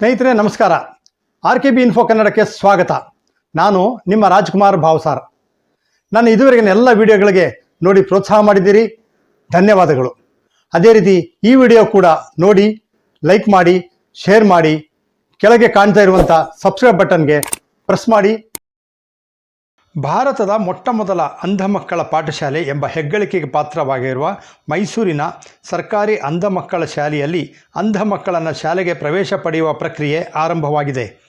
ಸ್ನೇಹಿತರೆ, ನಮಸ್ಕಾರ. R K B info ಕನ್ನಡಕ್ಕೆ ಸ್ವಾಗತ. ನಾನು ನಿಮ್ಮ ರಾಜ್ಕುಮಾರ್ ಭಾವ್ಸಾರ್. ನಾನು ಇದುವರೆಗಿನ ಎಲ್ಲ ವಿಡಿಯೋಗಳಿಗೆ ನೋಡಿ ಪ್ರೋತ್ಸಾಹ ಮಾಡಿದ್ದೀರಿ. ಧನ್ಯವಾದಗಳು. ಅದೇ ರೀತಿ ಈ ವಿಡಿಯೋ ಕೂಡ ನೋಡಿ, ಲೈಕ್ ಮಾಡಿ, ಶೇರ್ ಮಾಡಿ, ಕೆಳಗೆ ಕಾಣ್ತಾ ಇರುವಂಥ ಸಬ್ಸ್ಕ್ರೈಬ್ ಬಟನ್ಗೆ ಪ್ರೆಸ್ ಮಾಡಿ ಭಾರತದ ಮೊಟ್ಟಮೊದಲ ಅಂಧ ಮಕ್ಕಳ ಪಾಠಶಾಲೆ ಎಂಬ ಹೆಗ್ಗಳಿಕೆಗೆ ಪಾತ್ರವಾಗಿರುವ ಮೈಸೂರಿನ ಸರ್ಕಾರಿ ಅಂಧ ಮಕ್ಕಳ ಶಾಲೆಯಲ್ಲಿ ಅಂಧ ಮಕ್ಕಳನ್ನು ಶಾಲೆಗೆ ಪ್ರವೇಶ ಪಡೆಯುವ ಪ್ರಕ್ರಿಯೆ ಆರಂಭವಾಗಿದೆ.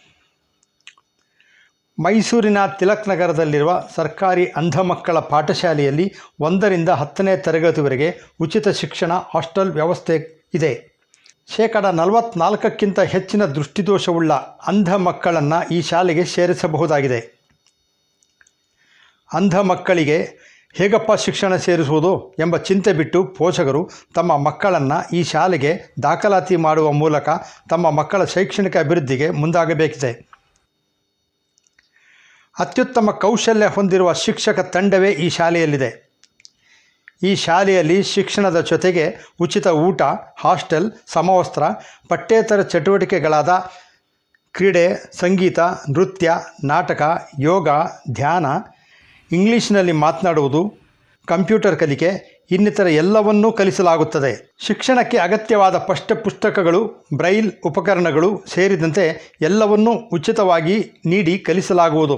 ಮೈಸೂರಿನ ತಿಲಕ್ ನಗರದಲ್ಲಿರುವ ಸರ್ಕಾರಿ ಅಂಧ ಮಕ್ಕಳ ಪಾಠಶಾಲೆಯಲ್ಲಿ ಒಂದರಿಂದ ಹತ್ತನೇ ತರಗತಿವರೆಗೆ ಉಚಿತ ಶಿಕ್ಷಣ, ಹಾಸ್ಟೆಲ್ ವ್ಯವಸ್ಥೆ ಇದೆ. ಶೇಕಡ ನಲವತ್ನಾಲ್ಕಕ್ಕಿಂತ ಹೆಚ್ಚಿನ ದೃಷ್ಟಿದೋಷವುಳ್ಳ ಅಂಧ ಮಕ್ಕಳನ್ನು ಈ ಶಾಲೆಗೆ ಸೇರಿಸಬಹುದಾಗಿದೆ. ಅಂಧ ಮಕ್ಕಳಿಗೆ ಹೇಗಪ್ಪ ಶಿಕ್ಷಣ ಸೇರಿಸುವುದು ಎಂಬ ಚಿಂತೆ ಬಿಟ್ಟು ಪೋಷಕರು ತಮ್ಮ ಮಕ್ಕಳನ್ನು ಈ ಶಾಲೆಗೆ ದಾಖಲಾತಿ ಮಾಡುವ ಮೂಲಕ ತಮ್ಮ ಮಕ್ಕಳ ಶೈಕ್ಷಣಿಕ ಅಭಿವೃದ್ಧಿಗೆ ಮುಂದಾಗಬೇಕಿದೆ. ಅತ್ಯುತ್ತಮ ಕೌಶಲ್ಯ ಹೊಂದಿರುವ ಶಿಕ್ಷಕ ತಂಡವೇ ಈ ಶಾಲೆಯಲ್ಲಿದೆ. ಈ ಶಾಲೆಯಲ್ಲಿ ಶಿಕ್ಷಣದ ಜೊತೆಗೆ ಉಚಿತ ಊಟ, ಹಾಸ್ಟೆಲ್, ಸಮವಸ್ತ್ರ, ಪಠ್ಯೇತರ ಚಟುವಟಿಕೆಗಳಾದ ಕ್ರೀಡೆ, ಸಂಗೀತ, ನೃತ್ಯ, ನಾಟಕ, ಯೋಗ, ಧ್ಯಾನ ಇಂಗ್ಲಿಷ್ನಲ್ಲಿ ಮಾತನಾಡುವುದು ಕಂಪ್ಯೂಟರ್ ಕಲಿಕೆ, ಇನ್ನಿತರ ಎಲ್ಲವನ್ನೂ ಕಲಿಸಲಾಗುತ್ತದೆ. ಶಿಕ್ಷಣಕ್ಕೆ ಅಗತ್ಯವಾದ ಪಠ್ಯ ಪುಸ್ತಕಗಳು ಬ್ರೈಲ್ ಉಪಕರಣಗಳು ಸೇರಿದಂತೆ ಎಲ್ಲವನ್ನೂ ಉಚಿತವಾಗಿ ನೀಡಿ ಕಲಿಸಲಾಗುವುದು.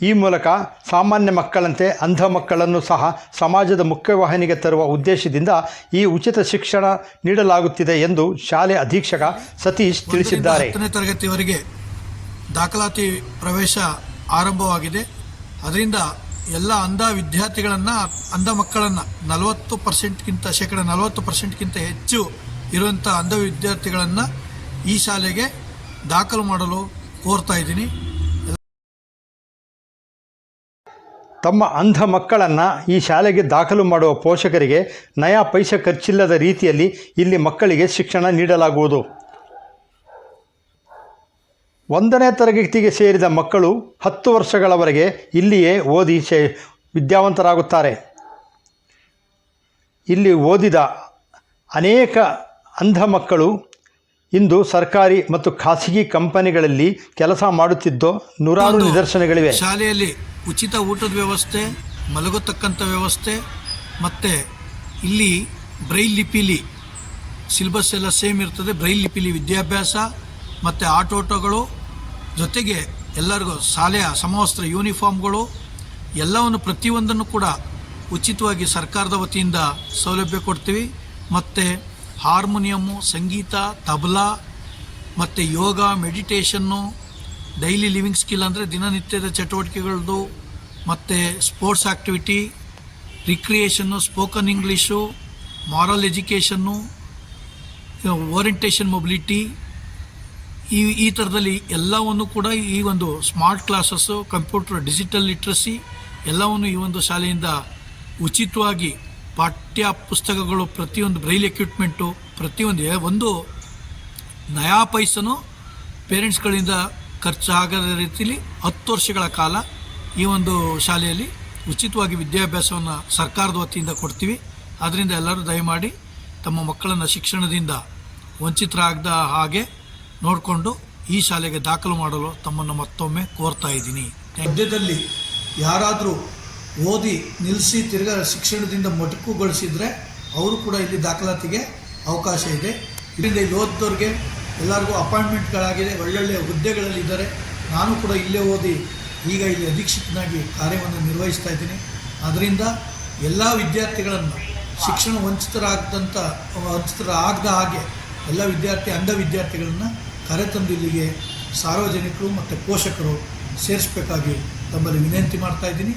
ಈ ಮೂಲಕ ಸಾಮಾನ್ಯ ಮಕ್ಕಳಂತೆ ಅಂಧ ಮಕ್ಕಳನ್ನು ಸಹ ಸಮಾಜದ ಮುಖ್ಯವಾಹಿನಿಗೆ ತರುವ ಉದ್ದೇಶದಿಂದ ಈ ಉಚಿತ ಶಿಕ್ಷಣ ನೀಡಲಾಗುತ್ತಿದೆ ಎಂದು ಶಾಲೆ ಅಧೀಕ್ಷಕ ಸತೀಶ್ ತಿಳಿಸಿದ್ದಾರೆ. ಹತ್ತನೇ ತರಗತಿವರೆಗೆ ದಾಖಲಾತಿ ಪ್ರವೇಶ ಆರಂಭವಾಗಿದೆ. ಅದರಿಂದ ಎಲ್ಲ ಅಂಧ ವಿದ್ಯಾರ್ಥಿಗಳನ್ನು, ಅಂಧ ಮಕ್ಕಳನ್ನು ನಲವತ್ತು ಪರ್ಸೆಂಟ್ಗಿಂತ, ಶೇಕಡ ನಲವತ್ತು ಪರ್ಸೆಂಟ್ಗಿಂತ ಹೆಚ್ಚು ಇರುವಂಥ ಅಂಧ ವಿದ್ಯಾರ್ಥಿಗಳನ್ನು ಈ ಶಾಲೆಗೆ ದಾಖಲು ಮಾಡಲು ಕೋರ್ತಾ ಇದ್ದೀನಿ. ತಮ್ಮ ಅಂಧ ಮಕ್ಕಳನ್ನು ಈ ಶಾಲೆಗೆ ದಾಖಲು ಮಾಡುವ ಪೋಷಕರಿಗೆ ನಯಾ ಪೈಸೆ ಖರ್ಚಿಲ್ಲದ ರೀತಿಯಲ್ಲಿ ಇಲ್ಲಿ ಮಕ್ಕಳಿಗೆ ಶಿಕ್ಷಣ ನೀಡಲಾಗುವುದು. ಒಂದನೇ ತರಗತಿಗೆ ಸೇರಿದ ಮಕ್ಕಳು ಹತ್ತು ವರ್ಷಗಳವರೆಗೆ ಇಲ್ಲಿಯೇ ಓದಿ ಶೇ ವಿದ್ಯಾವಂತರಾಗುತ್ತಾರೆ. ಇಲ್ಲಿ ಓದಿದ ಅನೇಕ ಅಂಧ ಮಕ್ಕಳು ಇಂದು ಸರ್ಕಾರಿ ಮತ್ತು ಖಾಸಗಿ ಕಂಪನಿಗಳಲ್ಲಿ ಕೆಲಸ ಮಾಡುತ್ತಿದ್ದೋ ನೂರಾರು ನಿದರ್ಶನಗಳಿವೆ. ಶಾಲೆಯಲ್ಲಿ ಉಚಿತ ಊಟದ ವ್ಯವಸ್ಥೆ ಮಲಗತಕ್ಕಂಥ ವ್ಯವಸ್ಥೆ ಮತ್ತು ಇಲ್ಲಿ ಬ್ರೈಲ್ ಲಿಪಿಲಿ ಸಿಲೆಬಸ್ ಎಲ್ಲ ಸೇಮ್ ಇರ್ತದೆ ಬ್ರೈಲ್ ಲಿಪಿಲಿ ವಿದ್ಯಾಭ್ಯಾಸ ಮತ್ತು ಆಟೋಟಗಳು ಜೊತೆಗೆ ಎಲ್ಲರಿಗೂ ಶಾಲೆಯ ಸಮವಸ್ತ್ರ ಯೂನಿಫಾರ್ಮ್ಗಳು, ಎಲ್ಲವನ್ನು ಪ್ರತಿಯೊಂದನ್ನು ಕೂಡ ಉಚಿತವಾಗಿ ಸರ್ಕಾರದ ವತಿಯಿಂದ ಸೌಲಭ್ಯ ಕೊಡ್ತೀವಿ. ಮತ್ತು ಹಾರ್ಮೋನಿಯಮ್ಮು ಸಂಗೀತ, ತಬಲಾ, ಮತ್ತು ಯೋಗ, ಮೆಡಿಟೇಷನ್ನು, ಡೈಲಿ ಲಿವಿಂಗ್ ಸ್ಕಿಲ್ ಅಂದರೆ ದಿನನಿತ್ಯದ ಚಟುವಟಿಕೆಗಳದ್ದು ಮತ್ತು sports activity recreation, spoken English, moral education, orientation mobility ಈ ಈ ಥರದಲ್ಲಿ ಎಲ್ಲವನ್ನು ಕೂಡ ಈ ಒಂದು smart classes computer digital literacy ಎಲ್ಲವನ್ನು ಈ ಒಂದು ಶಾಲೆಯಿಂದ ಉಚಿತವಾಗಿ ಪಾಠ್ಯ ಪುಸ್ತಕಗಳು ಪ್ರತಿಯೊಂದು ಬ್ರೈಲ್ ಎಕ್ವಿಪ್ಮೆಂಟು, ಪ್ರತಿಯೊಂದು ಒಂದು ನಯಾ ಪೈಸನು ಪೇರೆಂಟ್ಸ್ಗಳಿಂದ ಖರ್ಚಾಗದ ರೀತಿಯಲ್ಲಿ ಹತ್ತು ವರ್ಷಗಳ ಕಾಲ ಈ ಒಂದು ಶಾಲೆಯಲ್ಲಿ ಉಚಿತವಾಗಿ ವಿದ್ಯಾಭ್ಯಾಸವನ್ನು ಸರ್ಕಾರದ ವತಿಯಿಂದ ಕೊಡ್ತೀವಿ. ಆದ್ದರಿಂದ ಎಲ್ಲರೂ ದಯಮಾಡಿ ತಮ್ಮ ಮಕ್ಕಳನ್ನು ಶಿಕ್ಷಣದಿಂದ ವಂಚಿತರಾಗದ ಹಾಗೆ ನೋಡಿಕೊಂಡು ಈ ಶಾಲೆಗೆ ದಾಖಲು ಮಾಡಲು ತಮ್ಮನ್ನು ಮತ್ತೊಮ್ಮೆ ಕೋರ್ತಾ ಇದ್ದೀನಿ. ಮಧ್ಯದಲ್ಲಿ ಯಾರಾದರೂ ಓದಿ ನಿಲ್ಲಿಸಿ ತಿರ್ಗಾ ಶಿಕ್ಷಣದಿಂದ ಮೊಟಕುಗೊಳಿಸಿದರೆ ಅವರು ಕೂಡ ಇಲ್ಲಿ ದಾಖಲಾತಿಗೆ ಅವಕಾಶ ಇದೆ. ಇಲ್ಲಿಂದ ಇಲ್ಲಿ ಓದಿದವ್ರಿಗೆ ಎಲ್ಲರಿಗೂ ಅಪಾಯಿಂಟ್ಮೆಂಟ್ಗಳಾಗಿದೆ, ಒಳ್ಳೊಳ್ಳೆ ಹುದ್ದೆಗಳಲ್ಲಿ ಇದ್ದಾರೆ. ನಾನು ಕೂಡ ಇಲ್ಲೇ ಓದಿ ಈಗ ಇಲ್ಲಿ ಅಧೀಕ್ಷಕನಾಗಿ ಕಾರ್ಯವನ್ನು ನಿರ್ವಹಿಸ್ತಾ ಇದ್ದೀನಿ. ಅದರಿಂದ ಎಲ್ಲ ವಿದ್ಯಾರ್ಥಿಗಳನ್ನು ಶಿಕ್ಷಣ ವಂಚಿತರಾಗದಂಥ ವಂಚಿತರಾಗದ ಹಾಗೆ ಎಲ್ಲ ವಿದ್ಯಾರ್ಥಿ ಅಂಧ ವಿದ್ಯಾರ್ಥಿಗಳನ್ನು ಕರೆತಂದು ಇಲ್ಲಿಗೆ ಸಾರ್ವಜನಿಕರು ಮತ್ತು ಪೋಷಕರು ಸೇರಿಸಬೇಕಾಗಿ ತಮ್ಮಲ್ಲಿ ವಿನಂತಿ ಮಾಡ್ತಾ ಇದ್ದೀನಿ.